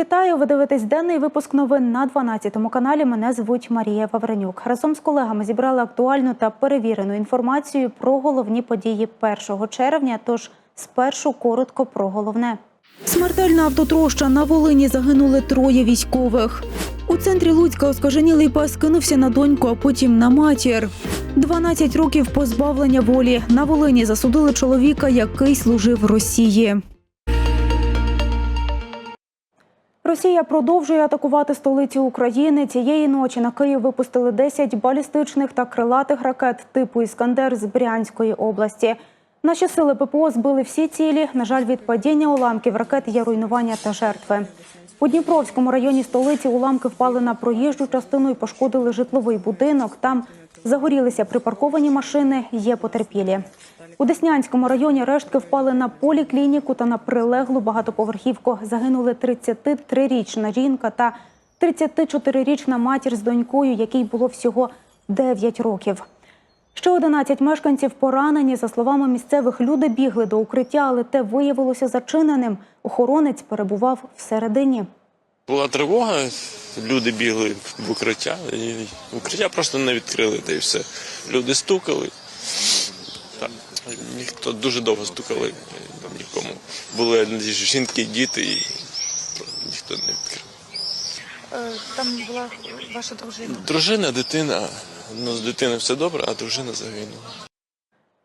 Вітаю! Ви дивитесь денний випуск новин на 12 каналі. Мене звуть Марія Вавренюк. Разом з колегами зібрали актуальну та перевірену інформацію про головні події 1 червня. Тож спершу коротко про головне. Смертельна автотроща на Волині загинули троє військових. У центрі Луцька оскаженілий пес кинувся на доньку, а потім на матір. 12 років позбавлення волі. На Волині засудили чоловіка, який служив Росії. Росія продовжує атакувати столицю України. Цієї ночі на Київ випустили 10 балістичних та крилатих ракет типу Іскандер з Брянської області. Наші сили ППО збили всі цілі. На жаль, від падіння уламків ракет є руйнування та жертви. У Дніпровському районі столиці уламки впали на проїжджу частину і пошкодили житловий будинок. Там загорілися припарковані машини, є потерпілі. У Деснянському районі рештки впали на поліклініку та на прилеглу багатоповерхівку. Загинули 33-річна жінка та 34-річна матір з донькою, якій було всього 9 років. Ще 11 мешканців поранені. За словами місцевих, люди бігли до укриття, але те виявилося зачиненим. Охоронець перебував всередині. Була тривога, люди бігли в укриття, і укриття просто не відкрили, та й все. Люди стукали. Так, ніхто дуже довго стукали, нікому. Були жінки, діти, і ніхто не відкрив. Е, Там була ваша дружина. Дружина, дитина, ну з дитиною все добре, а дружина загинула.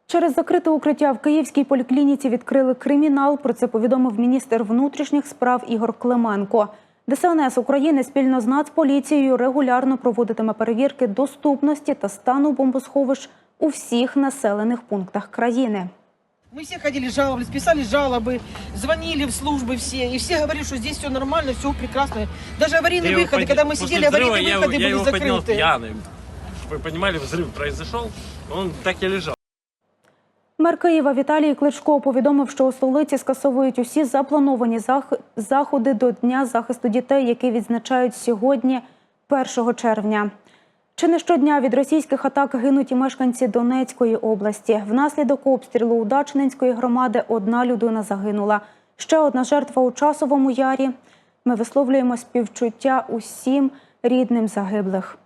Через закрите укриття в Київській поліклініці відкрили кримінал. Про це повідомив міністр внутрішніх справ Ігор Клименко. ДСНС України спільно з Нацполіцією регулярно проводитиме перевірки доступності та стану бомбосховищ у всіх населених пунктах країни. Мы все ходили, жаловались, писали жалобы, звонили в службы все, и все говорили, что здесь все нормально, все прекрасно. Даже аварийные Я его выходы, подня- когда мы после сидели, взрыва аварийные я его- выходы я были его поднял закрыты. пьяным. Вы понимали, взрыв произошел, он так и лежал. Мер Києва Віталій Кличко повідомив, що у столиці скасовують усі заплановані зах- заходи до Дня захисту дітей, які відзначають сьогодні, 1 червня. Чи не щодня від російських атак гинуть і мешканці Донецької області. Внаслідок обстрілу у Дачненської громади одна людина загинула. Ще одна жертва у часовому ярі. Ми висловлюємо співчуття усім рідним загиблих.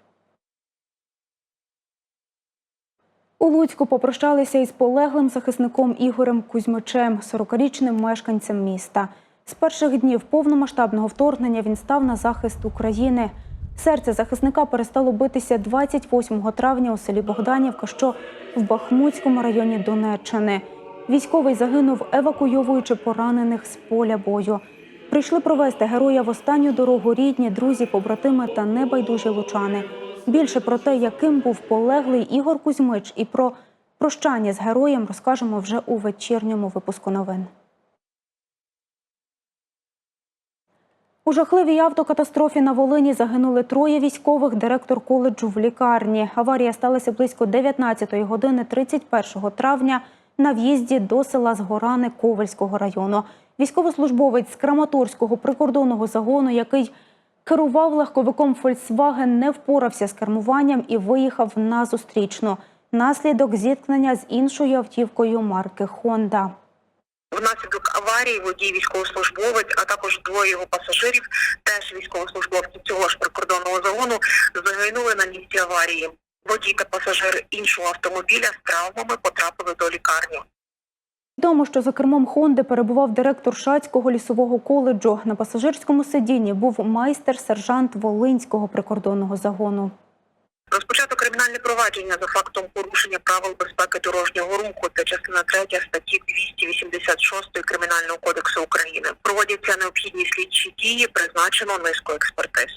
У Луцьку попрощалися із полеглим захисником Ігорем Кузьмичем, 40-річним мешканцем міста. З перших днів повномасштабного вторгнення він став на захист України. Серце захисника перестало битися 28 травня у селі Богданівка, що в Бахмутському районі Донеччини. Військовий загинув, евакуйовуючи поранених з поля бою. Прийшли провести героя в останню дорогу рідні, друзі, побратими та небайдужі лучани. Більше про те, яким був полеглий Ігор Кузьмич, і про прощання з героєм розкажемо вже у вечірньому випуску новин. У жахливій автокатастрофі на Волині загинули троє військових, директор коледжу в лікарні. Аварія сталася близько 19 години 31 травня на в'їзді до села Згорани Ковальського району. Військовослужбовець з Краматорського прикордонного загону, який керував легковиком Фольксваген, не впорався з кермуванням і виїхав на зустрічну. Наслідок зіткнення з іншою автівкою марки Хонда. Внаслідок аварії водій військовослужбовець, а також двоє його пасажирів, теж військовослужбовці цього ж прикордонного загону, загинули на місці аварії. Водій та пасажир іншого автомобіля з травмами потрапили до лікарні. Відомо, що за кермом Хонди перебував директор Шацького лісового коледжу. На пасажирському сидінні був майстер-сержант Волинського прикордонного загону. Розпочато кримінальне провадження за фактом порушення правил безпеки дорожнього руху. Це частина 3 статті 286 Кримінального кодексу України. Проводяться необхідні слідчі дії, призначено низку експертиз.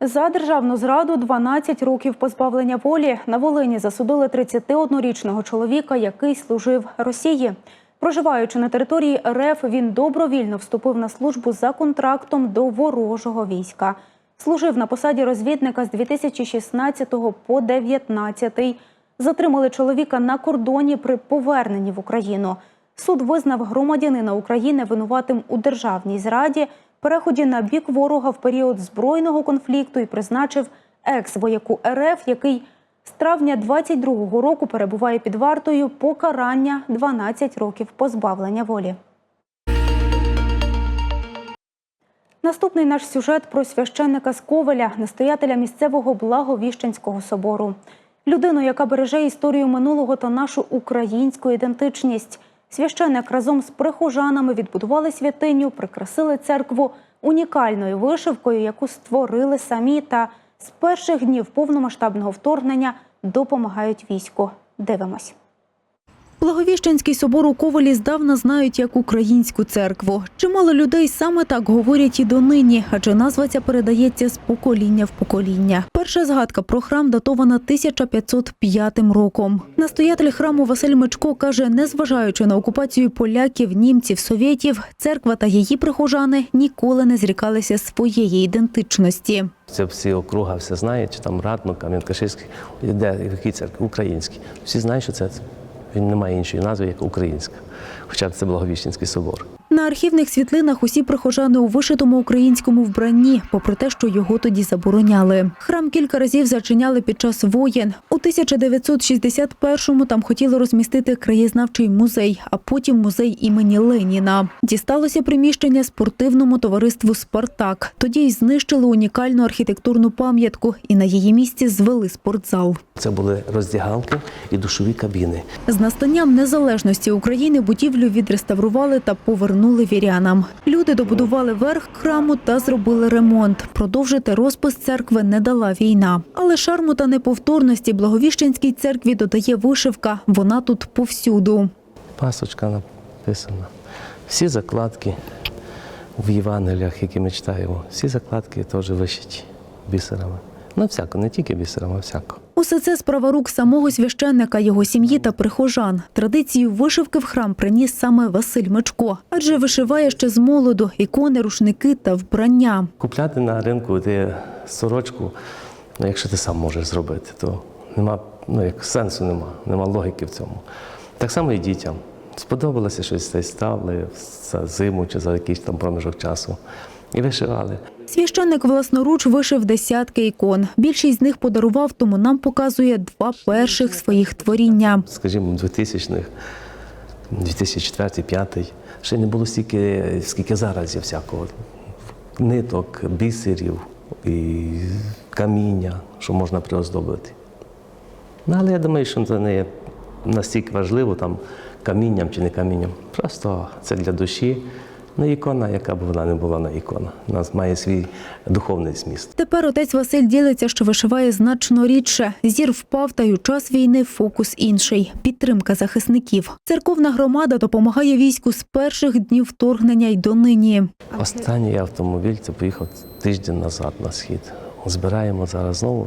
За державну зраду 12 років позбавлення волі на Волині засудили 31-річного чоловіка, який служив Росії. Проживаючи на території РФ, він добровільно вступив на службу за контрактом до ворожого війська. Служив на посаді розвідника з 2016 по 2019. Затримали чоловіка на кордоні при поверненні в Україну. Суд визнав громадянина України винуватим у державній зраді, переході на бік ворога в період збройного конфлікту і призначив екс-вояку РФ, який з травня 22-го року перебуває під вартою покарання 12 років позбавлення волі. Наступний наш сюжет про священника з Ковеля, настоятеля місцевого Благовіщенського собору. Людину, яка береже історію минулого та нашу українську ідентичність. Священник разом з прихожанами відбудували святиню, прикрасили церкву унікальною вишивкою, яку створили самі та з перших днів повномасштабного вторгнення допомагають війську. Дивимось. Благовіщенський собор у Ковалі здавна знають як українську церкву. Чимало людей саме так говорять і донині, адже назва ця передається з покоління в покоління. Перша згадка про храм датована 1505 роком. Настоятель храму Василь Мечко каже, незважаючи на окупацію поляків, німців, совєтів, церква та її прихожани ніколи не зрікалися своєї ідентичності. Це всі округа, все знають, там Ратно, Кам'янкаширський, де в якій церкві? Український. Всі знають, що це він не має іншої назви, як українська. Хоча це Благовіщенський собор. На архівних світлинах усі прихожани у вишитому українському вбранні, попри те, що його тоді забороняли. Храм кілька разів зачиняли під час воєн. У 1961-му там хотіли розмістити краєзнавчий музей, а потім музей імені Леніна. Дісталося приміщення спортивному товариству Спартак. Тоді й знищили унікальну архітектурну пам'ятку і на її місці звели спортзал. Це були роздягалки і душові кабіни. З настанням незалежності України будівлю відреставрували та повернули вірянам. Люди добудували верх храму та зробили ремонт. Продовжити розпис церкви не дала війна. Але шарму та неповторності Благовіщенській церкві додає вишивка. Вона тут повсюду. Пасочка написана. Всі закладки в Євангеліях, які ми читаємо, всі закладки теж вишиті бісерами. Ну, всяко, не тільки бісерами, а всяко. Усе це справа рук самого священника, його сім'ї та прихожан. Традицію вишивки в храм приніс саме Василь Мечко, адже вишиває ще з молоду ікони, рушники та вбрання. Купляти на ринку ти сорочку, ну, якщо ти сам можеш зробити, то нема, ну, як сенсу нема, нема логіки в цьому. Так само і дітям. Сподобалося щось ставили за зиму чи за якийсь там проміжок часу. І вишивали. Священник власноруч вишив десятки ікон. Більшість з них подарував, тому нам показує два перших своїх творіння. Скажімо, 2000-х, 2004-2005, ще не було стільки, скільки зараз є всякого. Ниток, бісерів і каміння, що можна приоздобити. Ну, але я думаю, що це не є настільки важливо там камінням чи не камінням. Просто це для душі. Ну, ікона, яка б вона не була на ікона. У нас має свій духовний зміст. Тепер отець Василь ділиться, що вишиває значно рідше. Зір впав, та й у час війни фокус інший підтримка захисників. Церковна громада допомагає війську з перших днів вторгнення й донині. Останній автомобіль це поїхав тиждень назад на схід. Збираємо зараз знову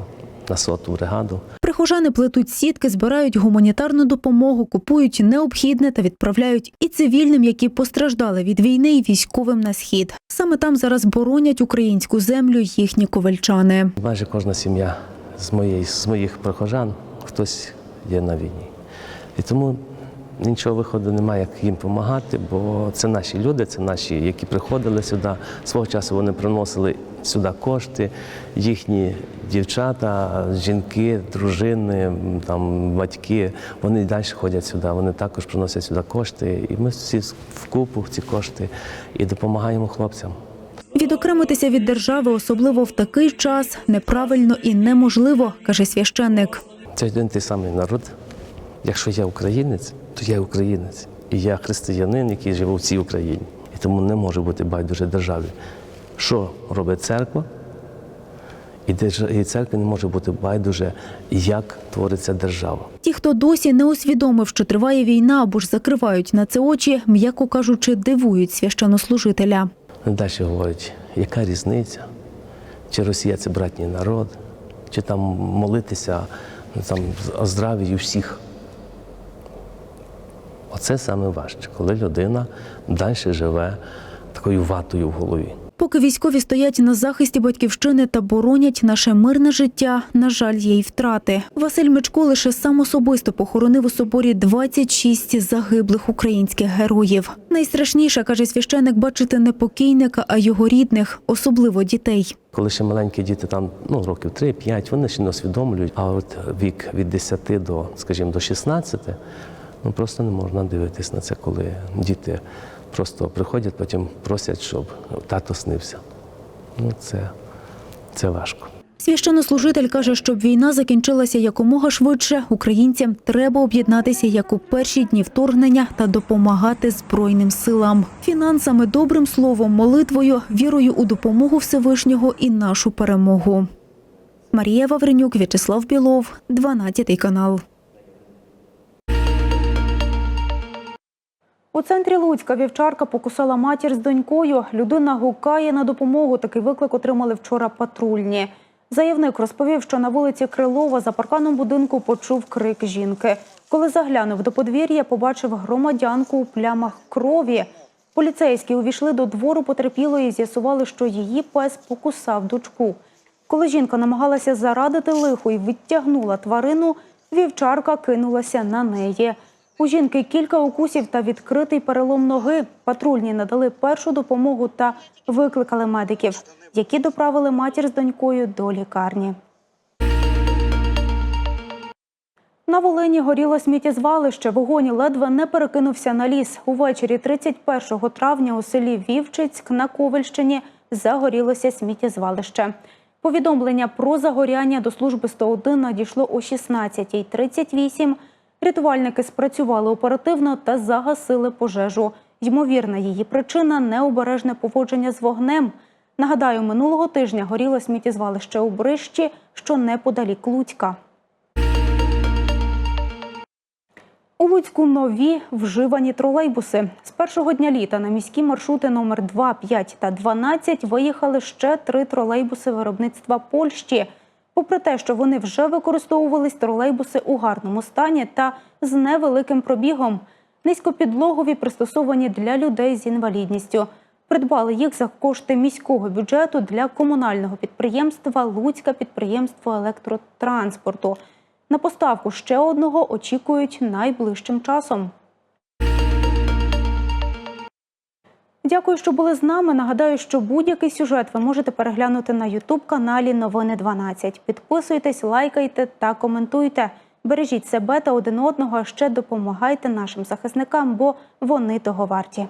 на соту бригаду. Прихожани плетуть сітки, збирають гуманітарну допомогу, купують необхідне та відправляють і цивільним, які постраждали від війни, і військовим на схід. Саме там зараз боронять українську землю їхні ковальчани. Майже кожна сім'я з, моєї, з моїх прихожан хтось є на війні. І тому нічого виходу немає, як їм допомагати, бо це наші люди, це наші, які приходили сюди. Свого часу вони приносили сюди кошти, їхні дівчата, жінки, дружини, там, батьки, вони далі ходять сюди, вони також приносять сюди кошти. І ми всі вкупу ці кошти і допомагаємо хлопцям. Відокремитися від держави, особливо в такий час, неправильно і неможливо, каже священник. Це один той самий народ. Якщо я українець, то я українець. І я християнин, який живе в цій Україні. І тому не може бути байдуже державі. Що робить церква? І церкві не може бути байдуже, як твориться держава. Ті, хто досі не усвідомив, що триває війна або ж закривають на це очі, м'яко кажучи, дивують священнослужителя. Далі говорять, яка різниця? Чи Росія це братній народ, чи там молитися ну, там, о здравії всіх. Оце саме важче, коли людина далі живе такою ватою в голові. Поки військові стоять на захисті батьківщини та боронять наше мирне життя, на жаль, є втрати. Василь Мечко лише сам особисто похоронив у соборі 26 загиблих українських героїв. Найстрашніше, каже священик, бачити не покійника, а його рідних, особливо дітей. Коли ще маленькі діти, там ну, років 3-5, вони ще не усвідомлюють, а от вік від 10 до, скажімо, до 16, ну просто не можна дивитись на це, коли діти просто приходять, потім просять, щоб тато снився. Ну, це, це важко. Священнослужитель каже, щоб війна закінчилася якомога швидше, українцям треба об'єднатися як у перші дні вторгнення та допомагати Збройним силам. Фінансами, добрим словом, молитвою, вірою у допомогу Всевишнього і нашу перемогу. Марія Вавренюк, В'ячеслав Білов, 12 канал. У центрі Луцька вівчарка покусала матір з донькою. Людина гукає на допомогу. Такий виклик отримали вчора патрульні. Заявник розповів, що на вулиці Крилова за парканом будинку почув крик жінки. Коли заглянув до подвір'я, побачив громадянку у плямах крові. Поліцейські увійшли до двору потерпілої і з'ясували, що її пес покусав дочку. Коли жінка намагалася зарадити лиху і відтягнула тварину, вівчарка кинулася на неї. У жінки кілька укусів та відкритий перелом ноги. Патрульні надали першу допомогу та викликали медиків, які доправили матір з донькою до лікарні. На Волині горіло сміттєзвалище. Вогонь ледве не перекинувся на ліс. Увечері 31 травня у селі Вівчицьк на Ковельщині загорілося сміттєзвалище. Повідомлення про загоряння до служби 101 надійшло о 16.38. Рятувальники спрацювали оперативно та загасили пожежу. Ймовірна її причина необережне поводження з вогнем. Нагадаю, минулого тижня горіло сміттєзвалище у Брищі, що неподалік Луцька. У Луцьку нові вживані тролейбуси. З першого дня літа на міські маршрути номер 2, 5 та 12 виїхали ще три тролейбуси виробництва Польщі. Попри те, що вони вже використовувались, тролейбуси у гарному стані та з невеликим пробігом. Низькопідлогові пристосовані для людей з інвалідністю. Придбали їх за кошти міського бюджету для комунального підприємства Луцька підприємство електротранспорту. На поставку ще одного очікують найближчим часом. Дякую, що були з нами. Нагадаю, що будь-який сюжет ви можете переглянути на Ютуб-каналі Новини 12. Підписуйтесь, лайкайте та коментуйте. Бережіть себе та один одного, а ще допомагайте нашим захисникам, бо вони того варті.